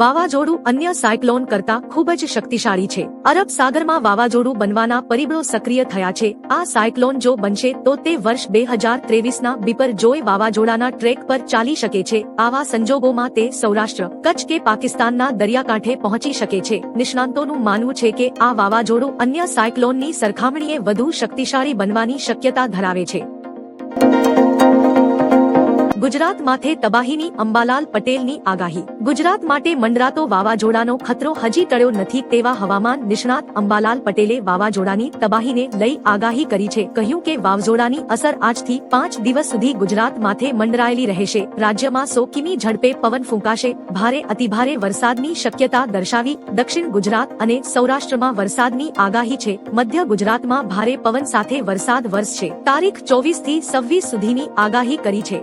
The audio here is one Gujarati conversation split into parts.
વાવાઝોડું અન્ય સાયક્લોન કરતા ખૂબ જ શક્તિશાળી છે. અરબ સાગરમાં વાવાઝોડું બનવાના પરિબળો સક્રિય થયા છે. આ સાયક્લોન જો બનશે તો તે વર્ષ બે હજાર ત્રેવીસના બીપર જોય વાવાઝોડાના ટ્રેક પર ચાલી શકે છે. આવા સંજોગોમાં તે સૌરાષ્ટ્ર, કચ્છ કે પાકિસ્તાનના દરિયાકાંઠે પહોંચી શકે છે. નિષ્ણાંતોનું માનવું છે કે આ વાવાઝોડું અન્ય સાયક્લોનની સરખામણીએ વધુ શક્તિશાળી બનવાની શક્યતા ધરાવે છે. ગુજરાત માથે તબાહીની અંબાલાલ પટેલની આગાહી. ગુજરાત માટે મંડરાતો વાવાઝોડાનો ખતરો હજી ટળ્યો નથી તેવા હવામાન નિષ્ણાત અંબાલાલ પટેલે વાવાઝોડાની તબાહીને લઈ આગાહી કરી છે. કહ્યું કે વાવાઝોડાની અસર આજથી પાંચ દિવસ સુધી ગુજરાત માથે મંડરાયેલી રહેશે. રાજ્યમાં સો કિમી ઝડપે પવન ફૂંકાશે. ભારે અતિભારે વરસાદની શક્યતા દર્શાવી દક્ષિણ ગુજરાત અને સૌરાષ્ટ્રમાં વરસાદની આગાહી છે. મધ્ય ગુજરાતમાં ભારે પવન સાથે વરસાદ વરસશે. તારીખ ચોવીસથી છવ્વીસ સુધીની આગાહી કરી છે.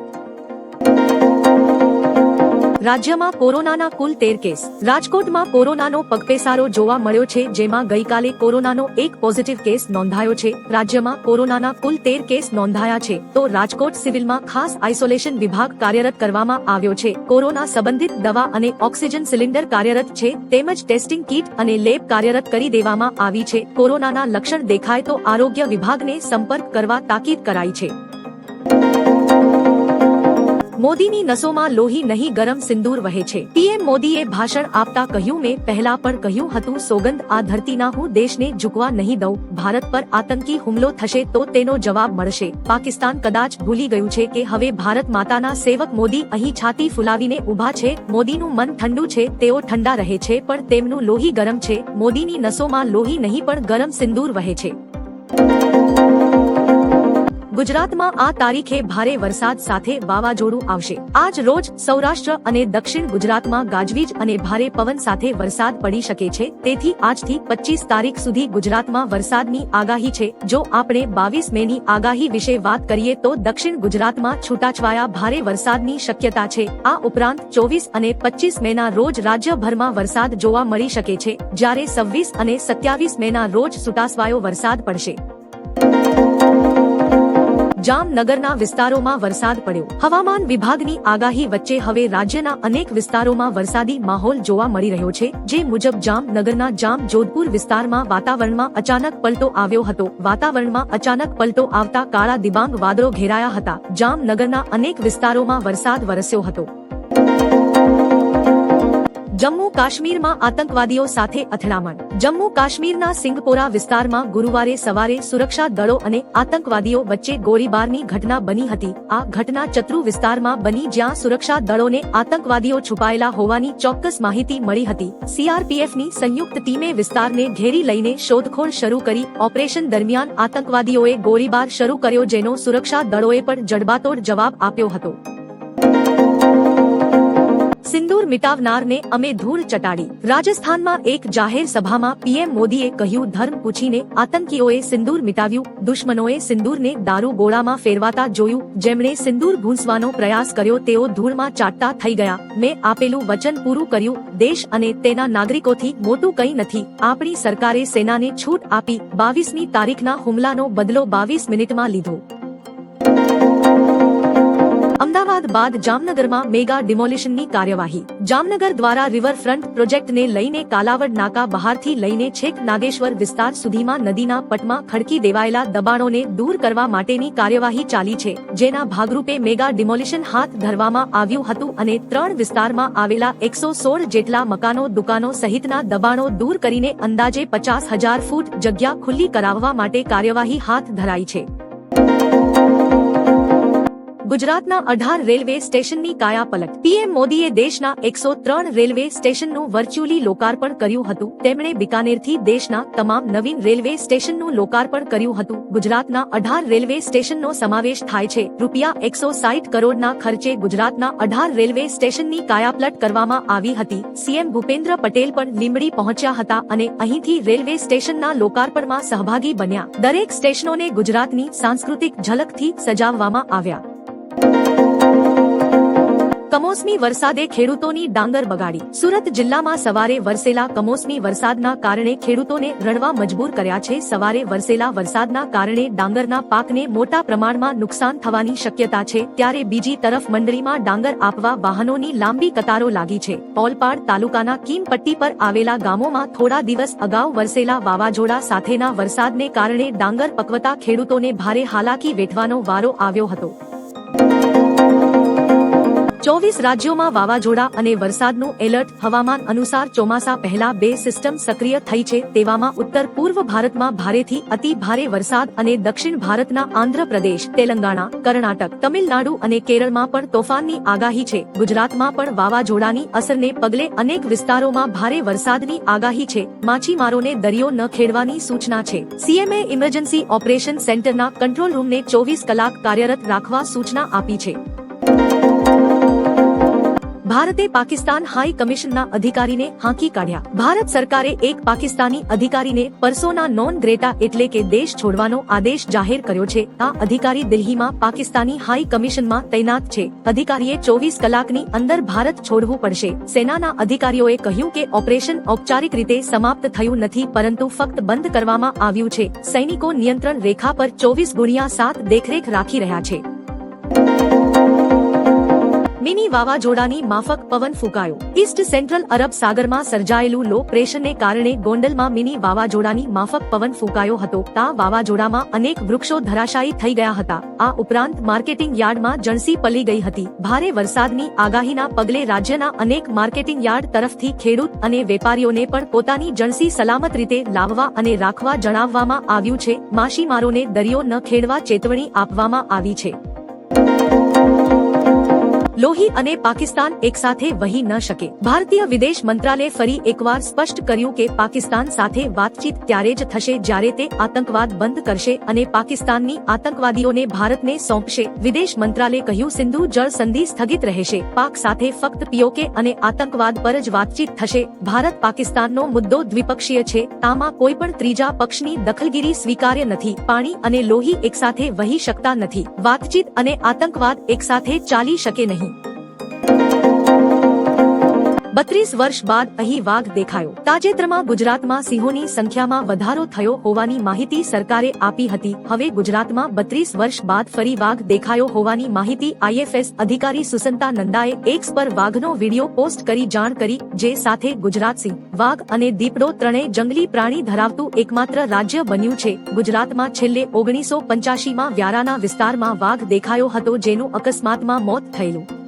રાજ્યમાં કોરોનાના કુલ તેર કેસ. રાજકોટમાં કોરોનાનો પગપેસારો જોવા મળ્યો છે, જેમાં ગઈકાલે કોરોનાનો એક પોઝિટિવ કેસ નોંધાયો છે. રાજ્યમાં કોરોનાના કુલ તેર કેસ નોંધાયા છે. તો રાજકોટ સિવિલમાં ખાસ આઇસોલેશન વિભાગ કાર્યરત કરવામાં આવ્યો છે. કોરોના સંબંધિત દવા અને ઓક્સિજન સિલિન્ડર કાર્યરત છે, તેમજ ટેસ્ટિંગ કીટ અને લેબ કાર્યરત કરી દેવામાં આવી છે. કોરોનાના લક્ષણ દેખાય તો આરોગ્ય વિભાગને સંપર્ક કરવા તાકીદ કરાઈ છે. મોદીની નસોમાં લોહી નહીં, ગરમ સિંદૂર વહે છે. પીએમ મોદીએ ભાષણ આપતા કહ્યું, મેં પહેલા પણ કહ્યું હતું, સોગંદ આ ધરતીના હું દેશને ઝુકવા નહીં દઉં. ભારત પર આતંકી હુમલો થશે તો તેનો જવાબ મળશે. પાકિસ્તાન કદાચ ભૂલી ગયું છે કે હવે ભારત માતાના સેવક મોદી અહીં છાતી ફુલાવીને ઊભા છે. મોદીનું મન ઠંડુ છે, તેઓ ઠંડા રહે છે, પણ તેમનું લોહી ગરમ છે. મોદીની નસોમાં લોહી નહીં, પણ ગરમ સિંદૂર વહે છે. ગુજરાતમાં આ તારીખે ભારે વરસાદ સાથે વાવાઝોડું આવશે. આજ રોજ સૌરાષ્ટ્ર અને દક્ષિણ ગુજરાતમાં ગાજવીજ અને ભારે પવન સાથે વરસાદ પડી શકે છે. તેથી આજથી પચીસ તારીખ સુધી ગુજરાતમાં વરસાદની આગાહી છે. જો આપણે બાવીસ મે ની આગાહી વિશે વાત કરીએ તો દક્ષિણ ગુજરાતમાં છૂટાછવાયા ભારે વરસાદની શક્યતા છે. આ ઉપરાંત ચોવીસ અને પચીસ મેના રોજ રાજ્યભરમાં વરસાદ જોવા મળી શકે છે. જ્યારે સવ્વીસ અને સત્યાવીસ મેના રોજ છૂટાછવાયો વરસાદ પડશે. જામનગરના વિસ્તારોમાં વરસાદ પડ્યો. હવામાન વિભાગની આગાહી વચ્ચે હવે રાજ્યના અનેક વિસ્તારોમાં વરસાદી માહોલ જોવા મળી રહ્યો છે, જે મુજબ જામનગરના જામ જોધપુર વિસ્તારમાં વાતાવરણમાં અચાનક પલટો આવ્યો હતો. વાતાવરણમાં અચાનક પલટો આવતા કાળા દિબાંગ વાદળો ઘેરાયા હતા. જામનગરના અનેક વિસ્તારોમાં વરસાદ વરસ્યો હતો. જમ્મુ કાશ્મીરમાં આતંકવાદીઓ સાથે અથડામણ. જમ્મુ કાશ્મીરના સિંગપોરા વિસ્તારમાં ગુરુવારે સવારે સુરક્ષા દળો અને આતંકવાદીઓ વચ્ચે ગોળીબારની ઘટના બની હતી. આ ઘટના ચત્રુ વિસ્તારમાં બની જ્યાં સુરક્ષા દળોને આતંકવાદીઓ છુપાયેલા હોવાની ચોક્કસ માહિતી મળી હતી. સીઆરપીએફની સંયુક્ત ટીમે વિસ્તારને ઘેરી લઈને શોધખોળ શરૂ કરી. ઓપરેશન દરમિયાન આતંકવાદીઓએ ગોળીબાર શરૂ કર્યો, જેનો સુરક્ષા દળોએ પણ જડબાતોડ જવાબ આપ્યો હતો. સિંદૂર મિટાવનારને અમે ધૂળ ચટાડી. રાજસ્થાનમાં એક જાહેર સભામાં પીએમ મોદીએ કહ્યું, ધર્મ પૂછીને આતંકીઓએ સિંદૂર મિટાવ્યું દુશ્મનોએ સિંદૂરને દારૂ ગોળામાં ફેરવાતા જોયું. જેમણે સિંદૂર ભૂંસવાનો પ્રયાસ કર્યો, તેઓ ધૂળમાં ચાટતા થઈ ગયા. મેં આપેલું વચન પૂરું કર્યું. દેશ અને તેના નાગરિકોથી મોટું કંઈ નથી. આપણી સરકારે સેનાને છૂટ આપી, બાવીસમી તારીખના હુમલાનો બદલો બાવીસ મિનિટમાં લીધો. અમદાવાદ બાદ જામનગરમાં મેગા ડિમોલિશનની કાર્યવાહી. જામનગર દ્વારા રિવરફ્રન્ટ પ્રોજેક્ટને લઈને કાલાવડ નાકા બહારથી લઈને છેક નાગેશ્વર વિસ્તાર સુધીમાં નદીના પટમાં ખડકી દેવાયેલા દબાણોને દૂર કરવા માટેની કાર્યવાહી ચાલી છે. જેના ભાગરૂપે મેગા ડિમોલિશન હાથ ધરવામાં આવ્યું હતું અને ત્રણ વિસ્તારમાં આવેલા એકસો સોળ જેટલા મકાનો, દુકાનો સહિતના દબાણો દૂર કરીને અંદાજે પચાસ હજાર ફૂટ જગ્યા ખુલ્લી કરાવવા માટે કાર્યવાહી હાથ ધરાઈ છે. ગુજરાતના અઢાર રેલવે સ્ટેશનની કાયાપલટ. પીએમ મોદીએ દેશના એકસો ત્રણ રેલવે સ્ટેશનનું વર્ચ્યુઅલી લોકાર્પણ કર્યું હતું. તેમણે બિકાનેરથી દેશના તમામ નવીન રેલવે સ્ટેશનનું લોકાર્પણ કર્યું હતું. ગુજરાતના અઢાર રેલવે સ્ટેશનનો સમાવેશ થાય છે. રૂપિયા એકસો સાઠ કરોડના ખર્ચે ગુજરાતના અઢાર રેલવે સ્ટેશનની કાયાપલટ કરવામાં આવી હતી. સીએમ ભૂપેન્દ્ર પટેલ પણ લીંબડી પહોંચ્યા હતા અને અહીંથી રેલવે સ્ટેશનના લોકાર્પણમાં સહભાગી બન્યા. દરેક સ્ટેશનોને ગુજરાતની સાંસ્કૃતિક ઝલકથી સજાવવામાં આવ્યા. કમોસમી વરસાદે ખેડૂતોની ડાંગર બગાડી. સુરત જિલ્લામાં સવારે વરસેલા કમોસમી વરસાદના કારણે ખેડૂતોને રડવા મજબૂર કર્યા છે. સવારે વરસેલા વરસાદના કારણે ડાંગરના પાકને મોટા પ્રમાણમાં નુકસાન થવાની શક્યતા છે. ત્યારે બીજી તરફ મંડળીમાં ડાંગર આપવા વાહનોની લાંબી કતારો લાગી છે. ઓલપાડ તાલુકાના કીમપટ્ટી પર આવેલા ગામોમાં થોડા દિવસ અગાઉ વરસેલા વાવાઝોડા સાથેના વરસાદને કારણે ડાંગર પકવતા ખેડૂતોને ભારે હાલાકી વેઠવાનો વારો આવ્યો હતો. ચોવીસ રાજ્યોમાં વાવાઝોડા અને વરસાદનું એલર્ટ હવામાન અનુસાર ચોમાસા પહેલા બે સિસ્ટમ સક્રિય થઈ છે તેવામાં ઉત્તર પૂર્વ ભારતમાં ભારેથી અતિ ભારે વરસાદ અને દક્ષિણ ભારતના આંધ્રપ્રદેશ, તેલંગાણા, કર્ણાટક, તમિલનાડુ અને કેરળમાં પણ તોફાનની આગાહી છે. ગુજરાતમાં પણ વાવાઝોડાની અસરને પગલે અનેક વિસ્તારોમાં ભારે વરસાદની આગાહી છે. માછીમારોને દરિયો ન ખેડવાની સૂચના છે. સીએમએ ઇમરજન્સી ઓપરેશન સેન્ટરના કંટ્રોલ રૂમને ચોવીસ કલાક કાર્યરત રાખવા સૂચના આપી છે. ભારતે પાકિસ્તાન હાઈ કમિશનના અધિકારીને હાંકી કાઢ્યા. ભારત સરકારે એક પાકિસ્તાની અધિકારીને પરસોના નોન ગ્રેટા એટલે કે દેશ છોડવાનો આદેશ જાહેર કર્યો છે. આ અધિકારી દિલ્હીમાં પાકિસ્તાની હાઈ કમિશનમાં તૈનાત છે. અધિકારીએ ચોવીસ કલાકની અંદર ભારત છોડવું પડશે. સેનાના અધિકારીઓએ કહ્યું કે ઓપરેશન ઔપચારિક રીતે સમાપ્ત થયું નથી, પરંતુ ફક્ત બંધ કરવામાં આવ્યું છે. સૈનિકો નિયંત્રણ રેખા પર ચોવીસ ગુણ્યા સાત દેખરેખ રાખી રહ્યા છે. મિની વાવાઝોડાની માફક પવન ફૂંકાયો. ઈસ્ટ સેન્ટ્રલ અરબ સાગરમાં સર્જાયેલું લો પ્રેશરને કારણે ગોંડલમાં મિની વાવાઝોડાની માફક પવન ફૂંકાયો હતો. તા વાવાઝોડામાં અનેક વૃક્ષો ધરાશાયી થઈ ગયા હતા. આ ઉપરાંત માર્કેટિંગ યાર્ડમાં જણસી પલી ગઈ હતી. ભારે વરસાદની આગાહીના પગલે રાજ્યના અનેક માર્કેટિંગ યાર્ડ તરફથી ખેડૂત અને વેપારીઓને પણ પોતાની જણસી સલામત રીતે લાવવા અને રાખવા જણાવવામાં આવ્યું છે. માછીમારોને દરિયો ન ખેડવા ચેતવણી આપવામાં આવી છે. લોહી અને પાકિસ્તાન એકસાથે વહી ન શકે. ભારતીય વિદેશ મંત્રાલય ફરી એકવાર સ્પષ્ટ કર્યું કે પાકિસ્તાન સાથે વાતચીત ત્યારે જ થશે જ્યારે તે આતંકવાદ બંધ કરશે અને પાકિસ્તાનની આતંકવાદીઓને ભારતને સોંપશે. વિદેશ મંત્રાલયે કહ્યું, સિંધુ જળ સંધિ સ્થગિત રહેશે. પાક સાથે ફક્ત પીઓકે અને આતંકવાદ પર જ વાતચીત થશે. ભારત પાકિસ્તાનનો મુદ્દો દ્વિપક્ષીય છે. આમાં કોઈ પણ ત્રીજા પક્ષની દખલગીરી સ્વીકાર્ય નથી. પાણી અને લોહી એકસાથે વહી શકતા નથી. વાતચીત અને આતંકવાદ એકસાથે ચાલી શકે નહીં. બત્રીસ વર્ષ બાદ અહીં વાઘ દેખાયો. તાજેતરમાં ગુજરાતમાં સિંહોની સંખ્યામાં વધારો થયો હોવાની માહિતી સરકારે આપી હતી. હવે ગુજરાતમાં બત્રીસ વર્ષ બાદ ફરી વાઘ દેખાયો હોવાની માહિતી આઈએફએસ અધિકારી સુસંતા નંદાએ એક્સ પર વાઘનો વીડિયો પોસ્ટ કરી જાણ કરી, જે સાથે ગુજરાત સિંહ, વાઘ અને દીપડો ત્રણેય જંગલી પ્રાણી ધરાવતું એકમાત્ર રાજ્ય બન્યું છે. ગુજરાતમાં છેલ્લે ઓગણીસો પંચ્યાસીમાં વ્યારાના વિસ્તારમાં વાઘ દેખાયો હતો, જેનું અકસ્માતમાં મોત થયેલું.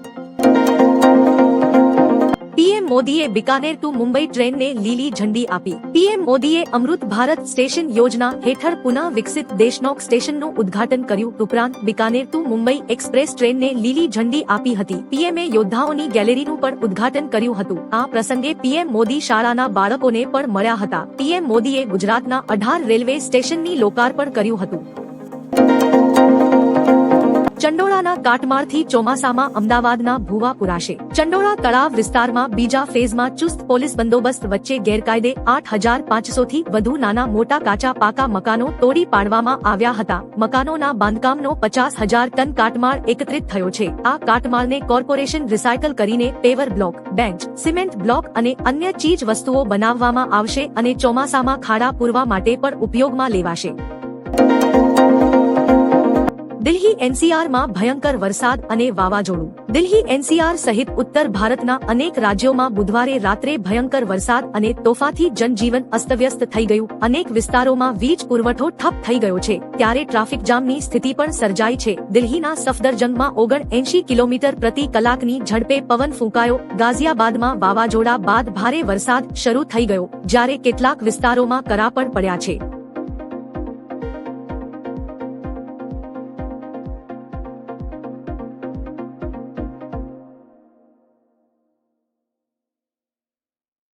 પીએમ મોદીએ બિકાનેર ટુ મુંબઈ ટ્રેનને લીલી ઝંડી આપી. પીએમ મોદીએ અમૃત ભારત સ્ટેશન યોજના હેઠળ પુનઃ વિકસિત દેશનોક સ્ટેશનનું ઉદ્ઘાટન કર્યું ઉપરાંત બિકાનેર ટુ મુંબઈ એક્સપ્રેસ ટ્રેનને લીલી ઝંડી આપી હતી. પીએમએ યોદ્ધાઓની ગેલેરીનું પણ ઉદ્ઘાટન કર્યું હતું. આ પ્રસંગે પીએમ મોદી શાળાના બાળકોને પણ મળ્યા હતા. પીએમ મોદીએ ગુજરાતના અઢાર રેલવે સ્ટેશનની લોકાર્પણ કર્યું હતું. ચંડોળાના કાટમાળથી ચોમાસામાં અમદાવાદના ભૂવા પુરાશે. ચંડોળા તળાવ વિસ્તારમાં બીજા ફેઝમાં ચુસ્ત પોલીસ બંદોબસ્ત વચ્ચે ગેરકાયદે આઠ હજાર પાંચસો થી વધુ નાના મોટા કાચા પાકા મકાનો તોડી પાડવામાં આવ્યા હતા. મકાનોના બાંધકામનો પચાસ હજાર ટન કાટમાળ એકત્રિત થયો છે. આ કાટમાળને કોર્પોરેશન રિસાયકલ કરીને paver block, bench, cement block અને અન્ય ચીજ વસ્તુઓ બનાવવામાં આવશે અને ચોમાસામાં ખાડા પૂરવા માટે પણ ઉપયોગમાં લેવાશે. દિલ્હી એનસીઆરમાં ભયંકર વરસાદ અને વાવાઝોડું. દિલ્હી એનસીઆર સહિત ઉત્તર ભારતના અનેક રાજ્યોમાં બુધવારે રાત્રે ભયંકર વરસાદ અને તોફાથી જનજીવન અસ્તવ્યસ્ત થઈ ગયું. અનેક વિસ્તારોમાં વીજ પુરવઠો ઠપ થઈ ગયો છે. ત્યારે ટ્રાફિક જામની સ્થિતિ પણ સર્જાઈ છે. દિલ્હીના સફદરજંગમાં ઓગણ એંશી કિલોમીટર પ્રતિ કલાકની ઝડપે પવન ફૂંકાયો. ગાઝિયાબાદમાં વાવાઝોડા બાદ ભારે વરસાદ શરૂ થઈ ગયો, જ્યારે કેટલાક વિસ્તારોમાં કરા પણ પડ્યા છે.